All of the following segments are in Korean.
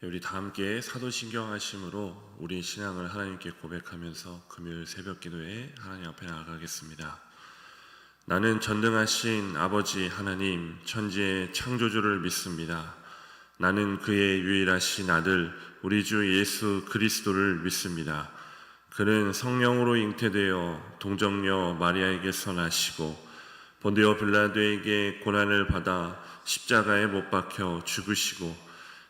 우리 다 함께 사도신경 하심으로 우리 신앙을 하나님께 고백하면서 금요일 새벽 기도에 하나님 앞에 나아가겠습니다. 나는 전능하신 아버지 하나님 천지의 창조주를 믿습니다. 나는 그의 유일하신 아들 우리 주 예수 그리스도를 믿습니다. 그는 성령으로 잉태되어 동정녀 마리아에게서 나시고 본디오 빌라도에게 고난을 받아 십자가에 못 박혀 죽으시고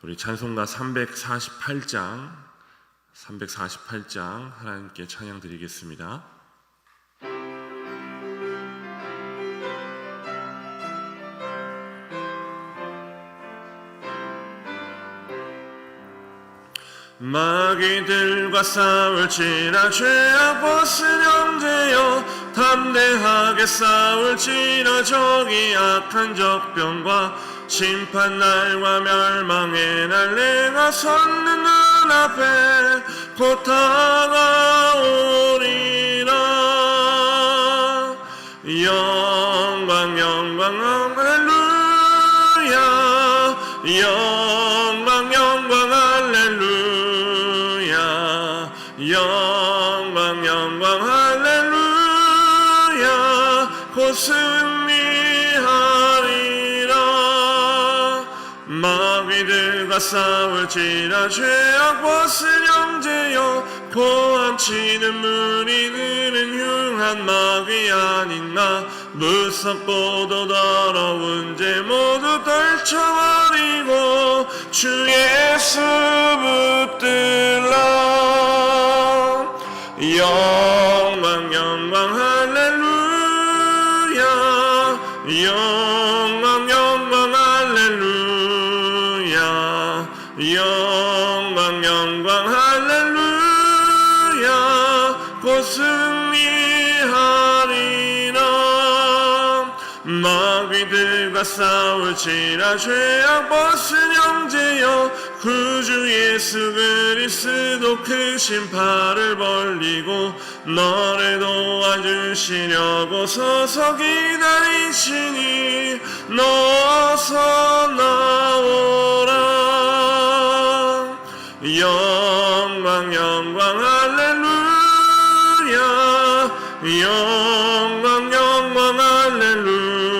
우리 찬송가 348장 348장 하나님께 찬양 드리겠습니다. 마귀들과 싸울지라 죄악 형제여 담대하게 싸울지라 적이 악한 적병과 심판날과 멸망의 날 내가 섰는 눈앞에 곧 다가오리라. 영광 영광 할렐루야. 영광 싸울지라 죄악 벗은 형제여 고함치는 무리들은 흉한 마귀 아닌 나. 무섭고도 더러운 죄 모두 떨쳐버리고 주 예수 붙들라. 영광 영광 할렐루야. 영광 승리하리라. 마귀들과 싸울지라 죄악 벗은 형제여 구주 예수 그리스도 크신 팔을 벌리고 너를 도와주시려고 서서 기다리시니 너서 나오라. 영광 영광 할렐루야 영광 영광 할렐루야.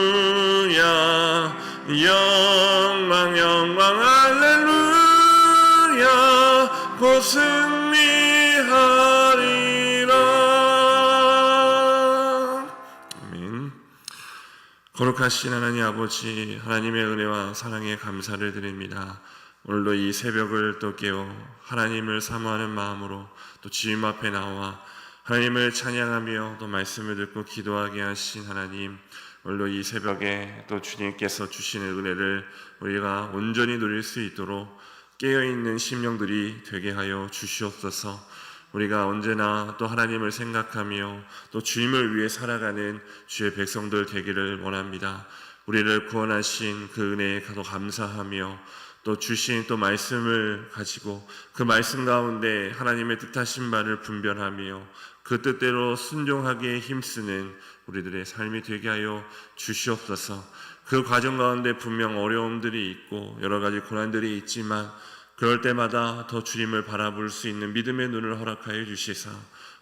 영광 영광 할렐루야. 곧 승리하리라. 아멘. 거룩하신 하나님 아버지 하나님의 은혜와 사랑에 감사를 드립니다. 오늘도 이 새벽을 또 깨워 하나님을 사모하는 마음으로 또 주님 앞에 나와 하나님을 찬양하며 또 말씀을 듣고 기도하게 하신 하나님 오늘도 이 새벽에 또 주님께서 주시는 은혜를 우리가 온전히 누릴 수 있도록 깨어있는 심령들이 되게 하여 주시옵소서 우리가 언제나 또 하나님을 생각하며 또 주님을 위해 살아가는 주의 백성들 되기를 원합니다. 우리를 구원하신 그 은혜에 가도 감사하며 또 주신 또 말씀을 가지고 그 말씀 가운데 하나님의 뜻하신 바를 분별하며 그 뜻대로 순종하기에 힘쓰는 우리들의 삶이 되게 하여 주시옵소서. 그 과정 가운데 분명 어려움들이 있고 여러 가지 고난들이 있지만 그럴 때마다 더 주님을 바라볼 수 있는 믿음의 눈을 허락하여 주시사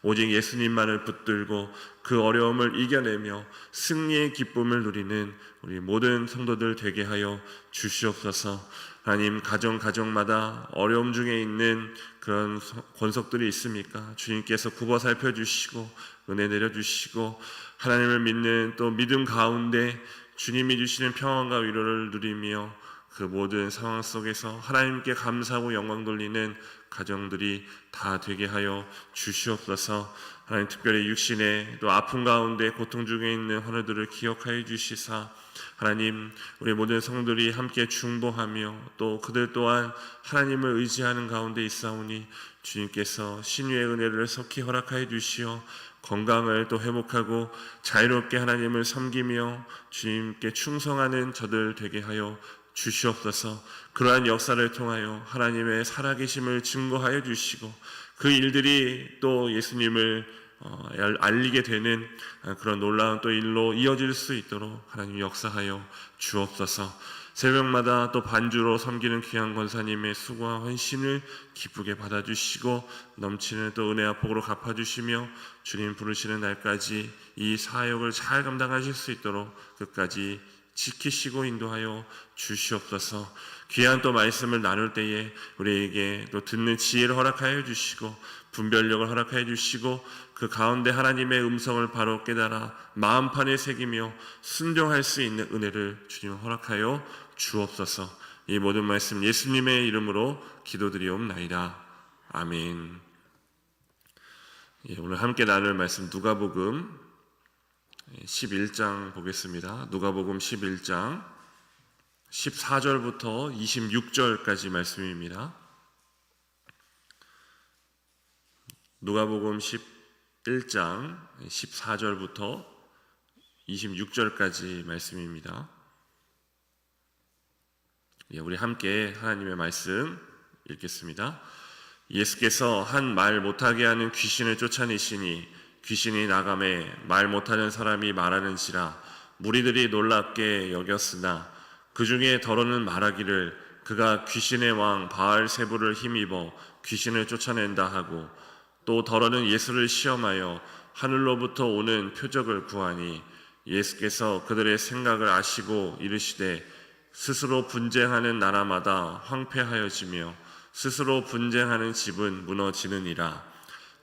오직 예수님만을 붙들고 그 어려움을 이겨내며 승리의 기쁨을 누리는 우리 모든 성도들 되게 하여 주시옵소서. 하나님 가정 가정마다 어려움 중에 있는 그런 서- 권속들이 있습니까? 주님께서 굽어 살펴 주시고 은혜 내려 주시고 하나님을 믿는 또 믿음 가운데 주님이 주시는 평안과 위로를 누리며 그 모든 상황 속에서 하나님께 감사하고 영광 돌리는 가정들이 다 되게 하여 주시옵소서. 하나님 특별히 육신의 또 아픔 가운데 고통 중에 있는 환우들을 기억하여 주시사 하나님 우리 모든 성들이 함께 중보하며 또 그들 또한 하나님을 의지하는 가운데 있사오니 주님께서 신유의 은혜를 속히 허락하여 주시어 건강을 또 회복하고 자유롭게 하나님을 섬기며 주님께 충성하는 저들 되게 하여 주시옵소서. 그러한 역사를 통하여 하나님의 살아계심을 증거하여 주시고 그 일들이 또 예수님을 어, 알- 알리게 되는 아, 그런 놀라운 또 일로 이어질 수 있도록 하나님 역사하여 주옵소서. 새벽마다 또 반주로 섬기는 귀한 권사님의 수고와 헌신을 기쁘게 받아주시고 넘치는 또 은혜와 복으로 갚아주시며 주님 부르시는 날까지 이 사역을 잘 감당하실 수 있도록 끝까지 지키시고 인도하여 주시옵소서. 귀한 또 말씀을 나눌 때에 우리에게 또 듣는 지혜를 허락하여 주시고 분별력을 허락하여 주시고 그 가운데 하나님의 음성을 바로 깨달아 마음판에 새기며 순종할 수 있는 은혜를 주님 허락하여 주옵소서. 이 모든 말씀 예수님의 이름으로 기도드리옵나이다. 아멘. 예, 오늘 함께 나눌 말씀 누가복음 11장 보겠습니다. 누가복음 11장 14절부터 26절까지 말씀입니다. 누가복음 11장 14절부터 26절까지 말씀입니다. 예, 우리 함께 하나님의 말씀 읽겠습니다. 예수께서 한 말 못하게 하는 귀신을 쫓아내시니 귀신이 나감에 말 못하는 사람이 말하는지라 무리들이 놀랍게 여겼으나 그 중에 더러는 말하기를 그가 귀신의 왕 바알 세부를 힘입어 귀신을 쫓아낸다 하고 또 더러는 예수를 시험하여 하늘로부터 오는 표적을 구하니 예수께서 그들의 생각을 아시고 이르시되 스스로 분쟁하는 나라마다 황폐하여지며 스스로 분쟁하는 집은 무너지느니라.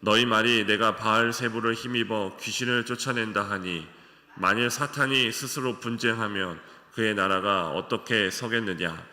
너희 말이 내가 바알 세부를 힘입어 귀신을 쫓아낸다 하니 만일 사탄이 스스로 분쟁하면 그의 나라가 어떻게 서겠느냐?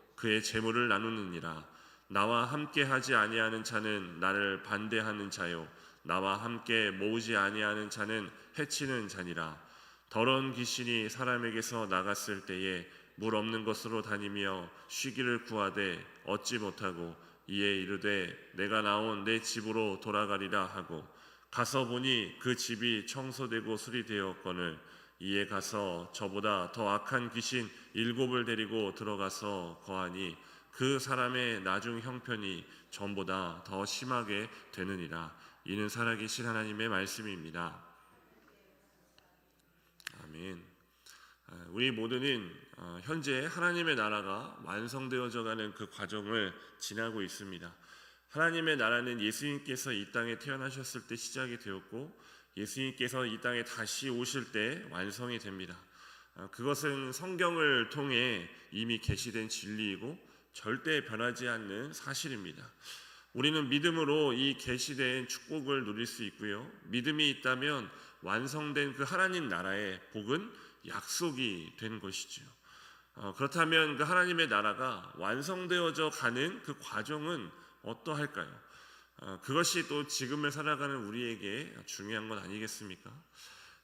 그의 재물을 나누느니라. 나와 함께 하지 아니하는 자는 나를 반대하는 자요 나와 함께 모으지 아니하는 자는 해치는 자니라. 더러운 귀신이 사람에게서 나갔을 때에 물 없는 곳으로 다니며 쉬기를 구하되 얻지 못하고 이에 이르되 내가 나온 내 집으로 돌아가리라 하고 가서 보니 그 집이 청소되고 수리되었거늘 이에 가서 저보다 더 악한 귀신 일곱을 데리고 들어가서 거하니 그 사람의 나중 형편이 전보다 더 심하게 되느니라 이는 살아계신 하나님의 말씀입니다. 아멘. 아, 우리 모두는 어, 현재 하나님의 나라가 완성되어져 가는 그 과정을 지나고 있습니다. 하나님의 나라는 예수님께서 이 땅에 태어나셨을 때 시작이 되었고 예수님께서 이 땅에 다시 오실 때 완성이 됩니다. 아, 그것은 성경을 통해 이미 계시된 진리이고 절대 변하지 않는 사실입니다. 우리는 믿음으로 이 계시된 축복을 누릴 수 있고요. 믿음이 있다면 완성된 그 하나님 나라의 복은 약속이 된 것이죠. 어, 그렇다면 그 하나님의 나라가 완성되어져 가는 그 과정은 어떠할까요? 어, 그것이 또 지금을 살아가는 우리에게 중요한 것 아니겠습니까?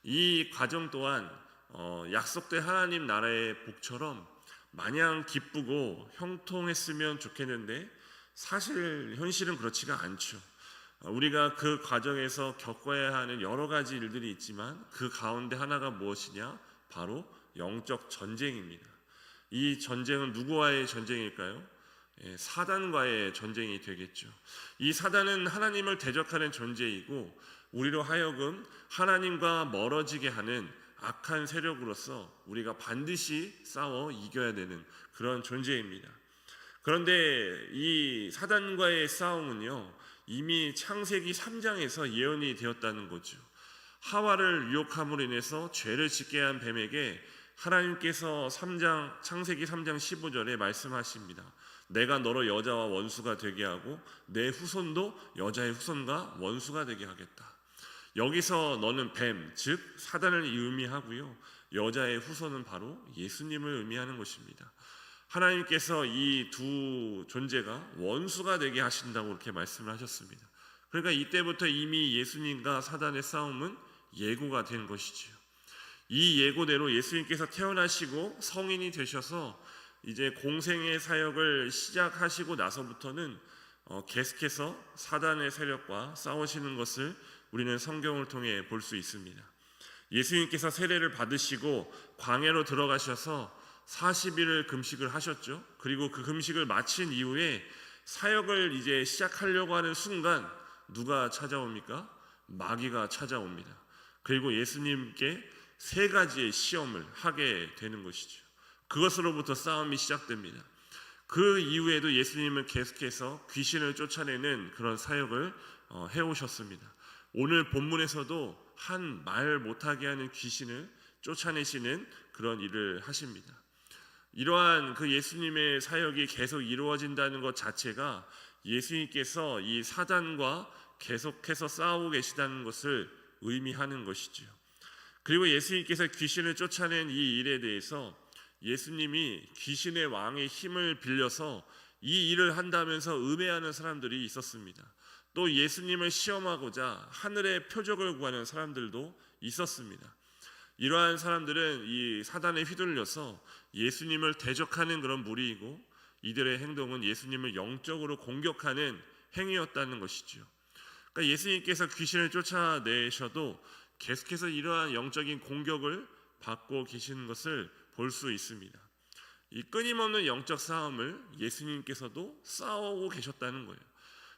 이 과정 또한 어, 약속된 하나님 나라의 복처럼 마냥 기쁘고 형통했으면 좋겠는데 사실 현실은 그렇지가 않죠. 어, 우리가 그 과정에서 겪어야 하는 여러 가지 일들이 있지만 그 가운데 하나가 무엇이냐? 바로 영적 전쟁입니다. 이 전쟁은 누구와의 전쟁일까요? 예, 사단과의 전쟁이 되겠죠. 이 사단은 하나님을 대적하는 존재이고 우리로 하여금 하나님과 멀어지게 하는 악한 세력으로서 우리가 반드시 싸워 이겨야 되는 그런 존재입니다. 그런데 이 사단과의 싸움은요, 이미 창세기 3장에서 예언이 되었다는 거죠. 하와를 유혹함으로 인해서 죄를 짓게 한 뱀에게 하나님께서 3장 창세기 3장 15절에 말씀하십니다. 내가 너로 여자와 원수가 되게 하고 내 후손도 여자의 후손과 원수가 되게 하겠다. 여기서 너는 뱀, 즉 사단을 의미하고요. 여자의 후손은 바로 예수님을 의미하는 것입니다. 하나님께서 이 두 존재가 원수가 되게 하신다고 이렇게 말씀을 하셨습니다. 그러니까 이때부터 이미 예수님과 사단의 싸움은 예고가 된 것이지요. 이 예고대로 예수님께서 태어나시고 성인이 되셔서 이제 공생의 사역을 시작하시고 나서부터는 어, 계속해서 사단의 세력과 싸우시는 것을 우리는 성경을 통해 볼 수 있습니다. 예수님께서 세례를 받으시고 광야로 들어가셔서 40일을 금식을 하셨죠. 그리고 그 금식을 마친 이후에 사역을 이제 시작하려고 하는 순간 누가 찾아옵니까? 마귀가 찾아옵니다. 그리고 예수님께 세 가지의 시험을 하게 되는 것이죠. 그것으로부터 싸움이 시작됩니다. 그 이후에도 예수님은 계속해서 귀신을 쫓아내는 그런 사역을 어, 해오셨습니다. 오늘 본문에서도 한 말 못하게 하는 귀신을 쫓아내시는 그런 일을 하십니다. 이러한 그 예수님의 사역이 계속 이루어진다는 것 자체가 예수님께서 이 사단과 계속해서 싸우고 계시다는 것을 의미하는 것이지요. 그리고 예수님께서 귀신을 쫓아낸 이 일에 대해서 예수님이 귀신의 왕의 힘을 빌려서 이 일을 한다면서 음해하는 사람들이 있었습니다. 또 예수님을 시험하고자 하늘의 표적을 구하는 사람들도 있었습니다. 이러한 사람들은 이 사단에 휘둘려서 예수님을 대적하는 그런 무리이고 이들의 행동은 예수님을 영적으로 공격하는 행위였다는 것이지요. 그러니까 예수님께서 귀신을 쫓아내셔도 계속해서 이러한 영적인 공격을 받고 계시는 것을 볼 수 있습니다. 이 끊임없는 영적 싸움을 예수님께서도 싸우고 계셨다는 거예요.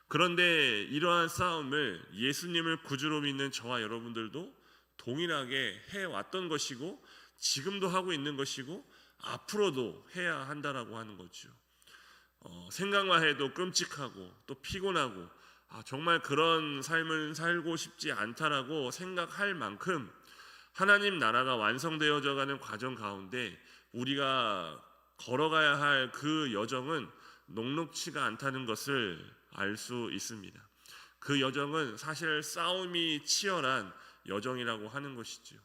그런데 이러한 싸움을 예수님을 구주로 믿는 저와 여러분들도 동일하게 해왔던 것이고 지금도 하고 있는 것이고 앞으로도 해야 한다라고 하는 거죠. 어, 생각만 해도 끔찍하고 또 피곤하고 아, 정말 그런 삶을 살고 싶지 않다라고 생각할 만큼 하나님 나라가 완성되어져 가는 과정 가운데 우리가 걸어가야 할 그 여정은 녹록치가 않다는 것을 알 수 있습니다. 그 여정은 사실 싸움이 치열한 여정이라고 하는 것이지요.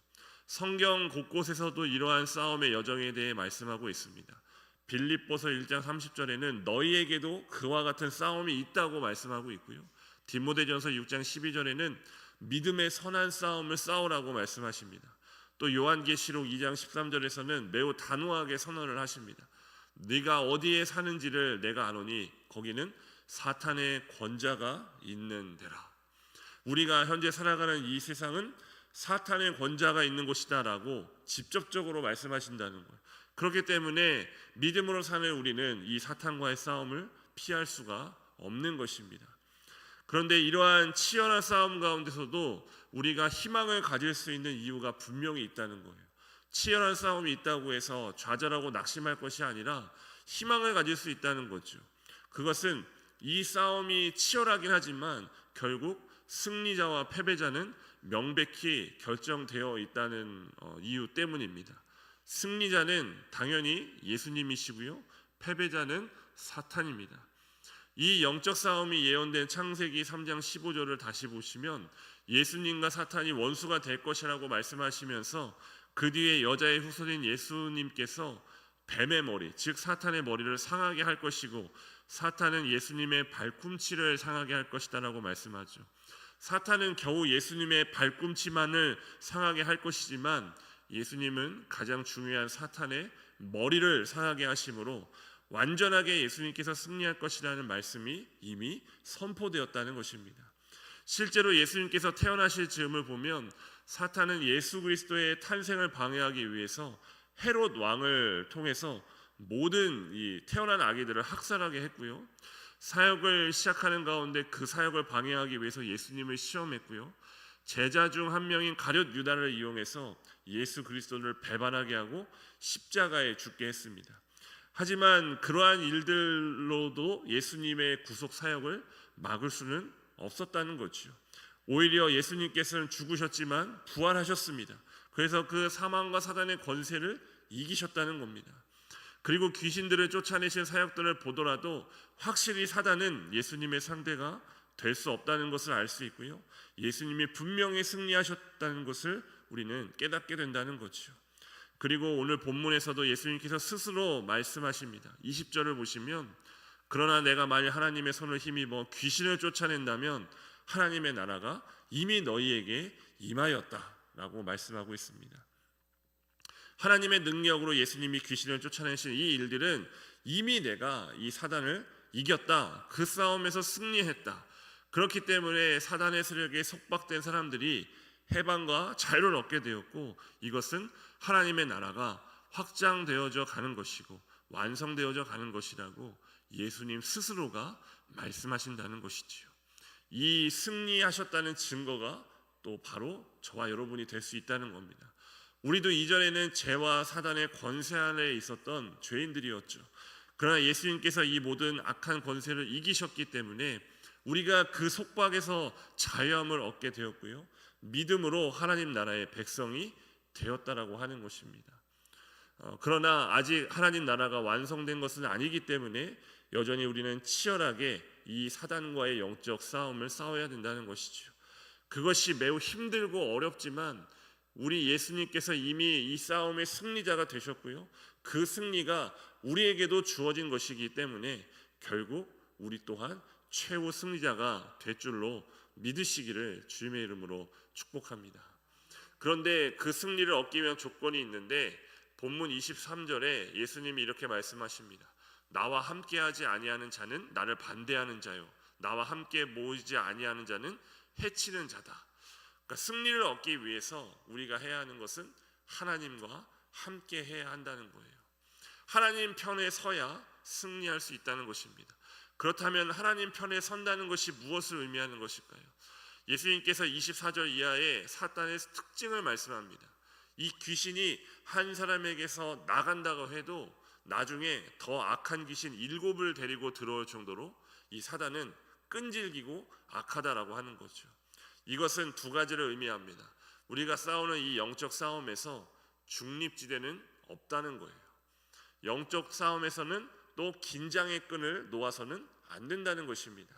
성경 곳곳에서도 이러한 싸움의 여정에 대해 말씀하고 있습니다. 빌립보서 1장 30절에는 너희에게도 그와 같은 싸움이 있다고 말씀하고 있고요. 디모데전서 6장 12절에는 믿음의 선한 싸움을 싸우라고 말씀하십니다. 또 요한계시록 2장 13절에서는 매우 단호하게 선언을 하십니다. 네가 어디에 사는지를 내가 아노니 거기는 사탄의 권자가 있는 데라. 우리가 현재 살아가는 이 세상은 사탄의 권자가 있는 곳이다라고 직접적으로 말씀하신다는 거예요. 그렇기 때문에 믿음으로 사는 우리는 이 사탄과의 싸움을 피할 수가 없는 것입니다. 그런데 이러한 치열한 싸움 가운데서도 우리가 희망을 가질 수 있는 이유가 분명히 있다는 거예요. 치열한 싸움이 있다고 해서 좌절하고 낙심할 것이 아니라 희망을 가질 수 있다는 거죠. 그것은 이 싸움이 치열하긴 하지만 결국 승리자와 패배자는 명백히 결정되어 있다는 어, 이유 때문입니다. 승리자는 당연히 예수님이시고요. 패배자는 사탄입니다. 이 영적 싸움이 예언된 창세기 3장 15절을 다시 보시면 예수님과 사탄이 원수가 될 것이라고 말씀하시면서 그 뒤에 여자의 후손인 예수님께서 뱀의 머리, 즉 사탄의 머리를 상하게 할 것이고 사탄은 예수님의 발꿈치를 상하게 할 것이다라고 말씀하죠. 사탄은 겨우 예수님의 발꿈치만을 상하게 할 것이지만 예수님은 가장 중요한 사탄의 머리를 상하게 하심으로 완전하게 예수님께서 승리할 것이라는 말씀이 이미 선포되었다는 것입니다. 실제로 예수님께서 태어나실 즈음을 보면 사탄은 예수 그리스도의 탄생을 방해하기 위해서 헤롯 왕을 통해서 모든 이 태어난 아기들을 학살하게 했고요. 사역을 시작하는 가운데 그 사역을 방해하기 위해서 예수님을 시험했고요. 제자 중 한 명인 가룟 유다를 이용해서 예수 그리스도를 배반하게 하고 십자가에 죽게 했습니다. 하지만 그러한 일들로도 예수님의 구속 사역을 막을 수는 없었다는 거지요. 오히려 예수님께서는 죽으셨지만 부활하셨습니다. 그래서 그 사망과 사단의 권세를 이기셨다는 겁니다. 그리고 귀신들을 쫓아내신 사역들을 보더라도 확실히 사단은 예수님의 상대가 될 수 없다는 것을 알 수 있고요. 예수님이 분명히 승리하셨다는 것을 우리는 깨닫게 된다는 거죠. 그리고 오늘 본문에서도 예수님께서 스스로 말씀하십니다. 20절을 보시면 그러나 내가 만일 하나님의 손을 힘입어 귀신을 쫓아낸다면 하나님의 나라가 이미 너희에게 임하였다라고 말씀하고 있습니다. 하나님의 능력으로 예수님이 귀신을 쫓아내신 이 일들은 이미 내가 이 사단을 이겼다. 그 싸움에서 승리했다. 그렇기 때문에 사단의 세력에 속박된 사람들이 해방과 자유를 얻게 되었고 이것은 하나님의 나라가 확장되어져 가는 것이고 완성되어져 가는 것이라고 예수님 스스로가 말씀하신다는 것이지요. 이 승리하셨다는 증거가 또 바로 저와 여러분이 될 수 있다는 겁니다. 우리도 이전에는 죄와 사단의 권세 아래 있었던 죄인들이었죠. 그러나 예수님께서 이 모든 악한 권세를 이기셨기 때문에 우리가 그 속박에서 자유함을 얻게 되었고요. 믿음으로 하나님 나라의 백성이 되었다라고 하는 것입니다. 어, 그러나 아직 하나님 나라가 완성된 것은 아니기 때문에 여전히 우리는 치열하게 이 사단과의 영적 싸움을 싸워야 된다는 것이죠. 그것이 매우 힘들고 어렵지만 우리 예수님께서 이미 이 싸움의 승리자가 되셨고요. 그 승리가 우리에게도 주어진 것이기 때문에 결국 우리 또한 최후 승리자가 될 줄로 믿으시기를 주님의 이름으로 축복합니다. 그런데 그 승리를 얻기 위한 조건이 있는데 본문 23절에 예수님이 이렇게 말씀하십니다. 나와 함께 하지 아니하는 자는 나를 반대하는 자요. 나와 함께 모이지 아니하는 자는 해치는 자다. 그러니까 승리를 얻기 위해서 우리가 해야 하는 것은 하나님과 함께 해야 한다는 거예요. 하나님 편에 서야 승리할 수 있다는 것입니다. 그렇다면 하나님 편에 선다는 것이 무엇을 의미하는 것일까요? 예수님께서 24절 이하의 사단의 특징을 말씀합니다. 이 귀신이 한 사람에게서 나간다고 해도 나중에 더 악한 귀신 일곱을 데리고 들어올 정도로 이 사단은 끈질기고 악하다라고 하는 거죠. 이것은 두 가지를 의미합니다. 우리가 싸우는 이 영적 싸움에서 중립지대는 없다는 거예요. 영적 싸움에서는 또 긴장의 끈을 놓아서는 안 된다는 것입니다.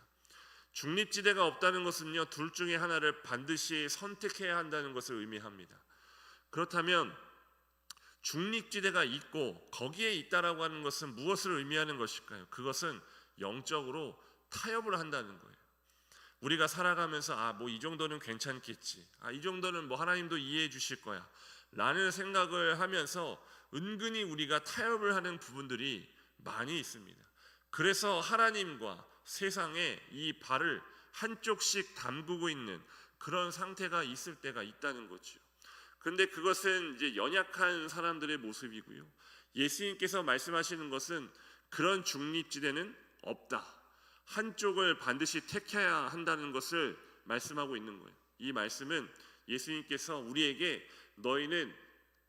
중립지대가 없다는 것은요, 둘 중에 하나를 반드시 선택해야 한다는 것을 의미합니다. 그렇다면 중립지대가 있고 거기에 있다라고 하는 것은 무엇을 의미하는 것일까요? 그것은 영적으로 타협을 한다는 거예요. 우리가 살아가면서 아 뭐 이 정도는 괜찮겠지. 아 이 정도는 뭐 하나님도 이해해 주실 거야. 라는 생각을 하면서 은근히 우리가 타협을 하는 부분들이 많이 있습니다. 그래서 하나님과 세상에 이 발을 한쪽씩 담그고 있는 그런 상태가 있을 때가 있다는 거죠. 근데 그것은 이제 연약한 사람들의 모습이고요. 예수님께서 말씀하시는 것은 그런 중립지대는 없다. 한쪽을 반드시 택해야 한다는 것을 말씀하고 있는 거예요. 이 말씀은 예수님께서 우리에게 너희는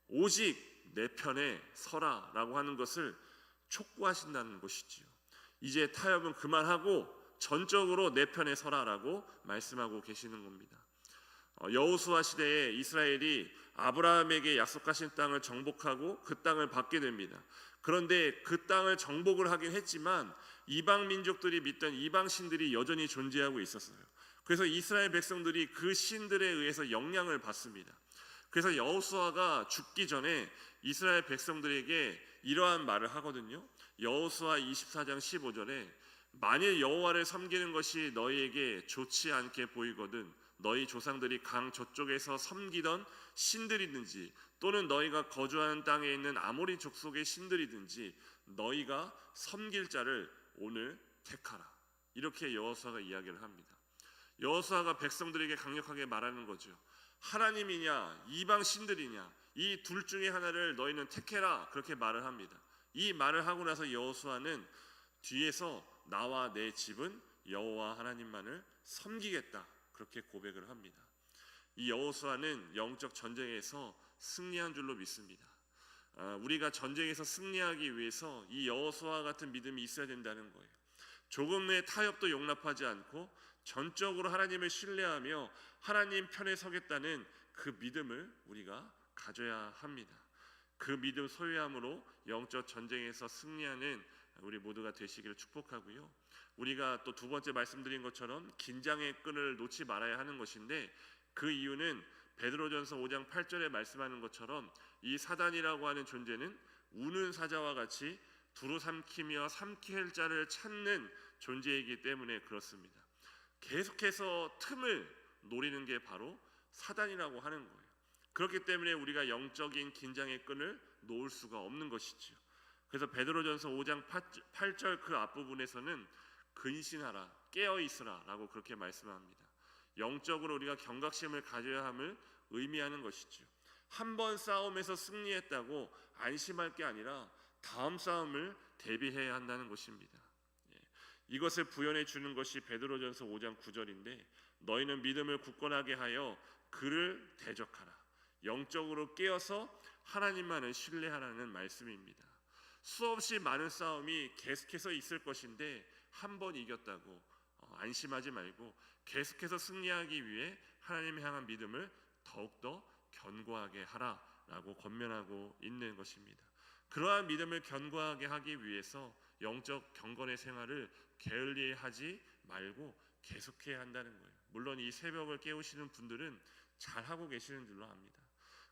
오직 내 편에 서라라고 하는 것을 촉구하신다는 것이지요. 이제 타협은 그만하고 전적으로 내 편에 서라라고 말씀하고 계시는 겁니다. 어, 여호수아 시대에 이스라엘이 아브라함에게 약속하신 땅을 정복하고 그 땅을 받게 됩니다. 그런데 그 땅을 정복을 하긴 했지만 이방 민족들이 믿던 이방 신들이 여전히 존재하고 있었어요. 그래서 이스라엘 백성들이 그 신들에 의해서 영향을 받습니다. 그래서 여호수아가 죽기 전에 이스라엘 백성들에게 이러한 말을 하거든요. 여호수아 24장 15절에 만일 여호와를 섬기는 것이 너희에게 좋지 않게 보이거든 너희 조상들이 강 저쪽에서 섬기던 신들이든지 또는 너희가 거주하는 땅에 있는 아모리 족속의 신들이든지 너희가 섬길 자를 오늘 택하라. 이렇게 여호수아가 이야기를 합니다. 여호수아가 백성들에게 강력하게 말하는 거죠. 하나님이냐 이방 신들이냐 이 둘 중에 하나를 너희는 택해라 그렇게 말을 합니다. 이 말을 하고 나서 여호수아는 뒤에서 나와 내 집은 여호와 하나님만을 섬기겠다 그렇게 고백을 합니다. 이 여호수아는 영적 전쟁에서 승리한 줄로 믿습니다. 아, 우리가 전쟁에서 승리하기 위해서 이 여호수아 같은 믿음이 있어야 된다는 거예요. 조금의 타협도 용납하지 않고 전적으로 하나님을 신뢰하며 하나님 편에 서겠다는 그 믿음을 우리가 가져야 합니다. 그 믿음 소유함으로 영적 전쟁에서 승리하는 우리 모두가 되시기를 축복하고요. 우리가 또 두 번째 말씀드린 것처럼 긴장의 끈을 놓지 말아야 하는 것인데 그 이유는 베드로전서 5장 8절에 말씀하는 것처럼 이 사단이라고 하는 존재는 우는 사자와 같이 두루 삼키며 삼킬 자를 찾는 존재이기 때문에 그렇습니다. 계속해서 틈을 노리는 게 바로 사단이라고 하는 거예요. 그렇기 때문에 우리가 영적인 긴장의 끈을 놓을 수가 없는 것이지요. 그래서 베드로전서 5장 8절 그 앞부분에서는 근신하라 깨어 있으라라고 그렇게 말씀합니다. 영적으로 우리가 경각심을 가져야 함을 의미하는 것이죠. 한번 싸움에서 승리했다고 안심할 게 아니라 다음 싸움을 대비해야 한다는 것입니다. 예. 이것을 부연해 주는 것이 베드로전서 5장 9절인데 너희는 믿음을 굳건하게 하여 그를 대적하라. 영적으로 깨어서 하나님만을 신뢰하라는 말씀입니다. 수없이 많은 싸움이 계속해서 있을 것인데 한 번 이겼다고 어, 안심하지 말고 계속해서 승리하기 위해 하나님을 향한 믿음을 더욱더 견고하게 하라라고 권면하고 있는 것입니다. 그러한 믿음을 견고하게 하기 위해서 영적 경건의 생활을 게을리하지 말고 계속해야 한다는 거예요. 물론 이 새벽을 깨우시는 분들은 잘 하고 계시는 줄로 압니다.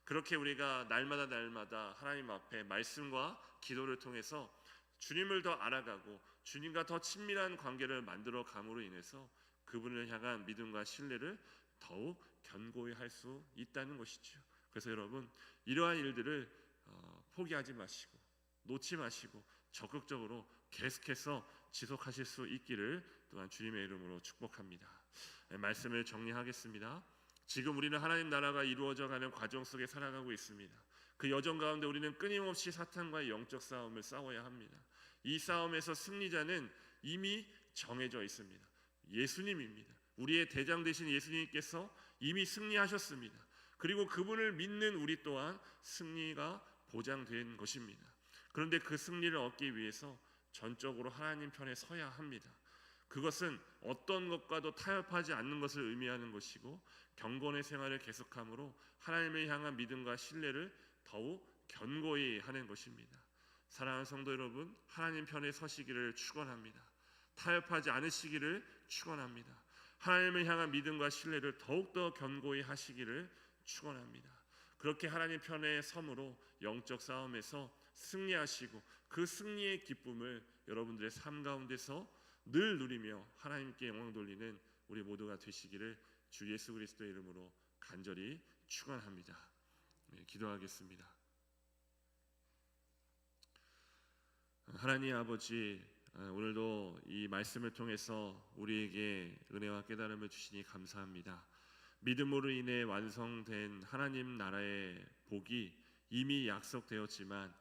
그렇게 우리가 날마다 날마다 하나님 앞에 말씀과 기도를 통해서 주님을 더 알아가고 주님과 더 친밀한 관계를 만들어 감으로 인해서 그분을 향한 믿음과 신뢰를 더욱 견고히 할 수 있다는 것이죠. 그래서 여러분 이러한 일들을 어, 포기하지 마시고 놓지 마시고 적극적으로 계속해서 지속하실 수 있기를 또한 주님의 이름으로 축복합니다. 네, 말씀을 정리하겠습니다. 지금 우리는 하나님 나라가 이루어져 가는 과정 속에 살아가고 있습니다. 그 여정 가운데 우리는 끊임없이 사탄과의 영적 싸움을 싸워야 합니다. 이 싸움에서 승리자는 이미 정해져 있습니다. 예수님입니다. 우리의 대장 되신 예수님께서 이미 승리하셨습니다. 그리고 그분을 믿는 우리 또한 승리가 보장된 것입니다. 그런데 그 승리를 얻기 위해서 전적으로 하나님 편에 서야 합니다. 그것은 어떤 것과도 타협하지 않는 것을 의미하는 것이고 경건의 생활을 계속함으로 하나님을 향한 믿음과 신뢰를 더욱 견고히 하는 것입니다. 사랑하는 성도 여러분, 하나님 편에 서시기를 축원합니다. 타협하지 않으시기를 축원합니다. 하나님을 향한 믿음과 신뢰를 더욱더 견고히 하시기를 축원합니다. 그렇게 하나님 편에 섬으로 영적 싸움에서 승리하시고 그 승리의 기쁨을 여러분들의 삶 가운데서 늘 누리며 하나님께 영광 돌리는 우리 모두가 되시기를 주 예수 그리스도의 이름으로 간절히 축원합니다. 네, 기도하겠습니다. 하나님 아버지 오늘도 이 말씀을 통해서 우리에게 은혜와 깨달음을 주시니 감사합니다. 믿음으로 인해 완성된 하나님 나라의 복이 이미 약속되었지만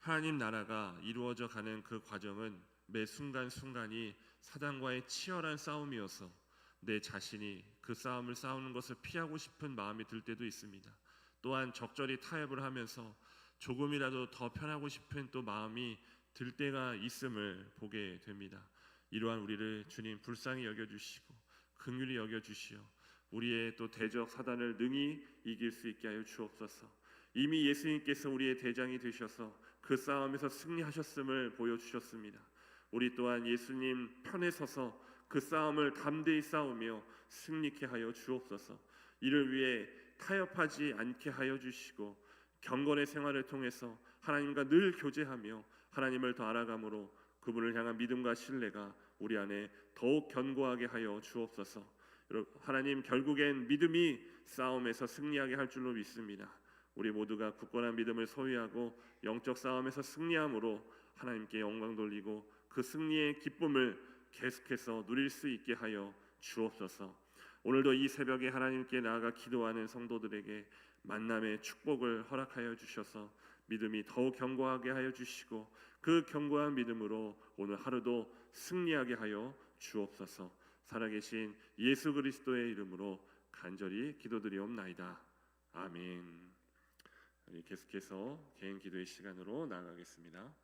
하나님 나라가 이루어져 가는 그 과정은 매 순간순간이 사단과의 치열한 싸움이어서 내 자신이 그 싸움을 싸우는 것을 피하고 싶은 마음이 들 때도 있습니다. 또한 적절히 타협을 하면서 조금이라도 더 편하고 싶은 또 마음이 들 때가 있음을 보게 됩니다. 이러한 우리를 주님 불쌍히 여겨 주시고 긍휼히 여겨 주시어 우리의 또 대적 사단을 능히 이길 수 있게 하여 주옵소서. 이미 예수님께서 우리의 대장이 되셔서 그 싸움에서 승리하셨음을 보여 주셨습니다. 우리 또한 예수님 편에 서서 그 싸움을 담대히 싸우며 승리케 하여 주옵소서. 이를 위해 타협하지 않게 하여 주시고 경건의 생활을 통해서 하나님과 늘 교제하며 하나님을 더 알아감으로 그분을 향한 믿음과 신뢰가 우리 안에 더욱 견고하게 하여 주옵소서. 하나님 결국엔 믿음이 싸움에서 승리하게 할 줄로 믿습니다. 우리 모두가 굳건한 믿음을 소유하고 영적 싸움에서 승리함으로 하나님께 영광 돌리고 그 승리의 기쁨을 계속해서 누릴 수 있게 하여 주옵소서. 오늘도 이 새벽에 하나님께 나아가 기도하는 성도들에게 만남의 축복을 허락하여 주셔서 믿음이 더욱 견고하게 하여 주시고 그 견고한 믿음으로 오늘 하루도 승리하게 하여 주옵소서. 살아계신 예수 그리스도의 이름으로 간절히 기도드리옵나이다. 아멘. 우리 계속해서 개인 기도의 시간으로 나아가겠습니다.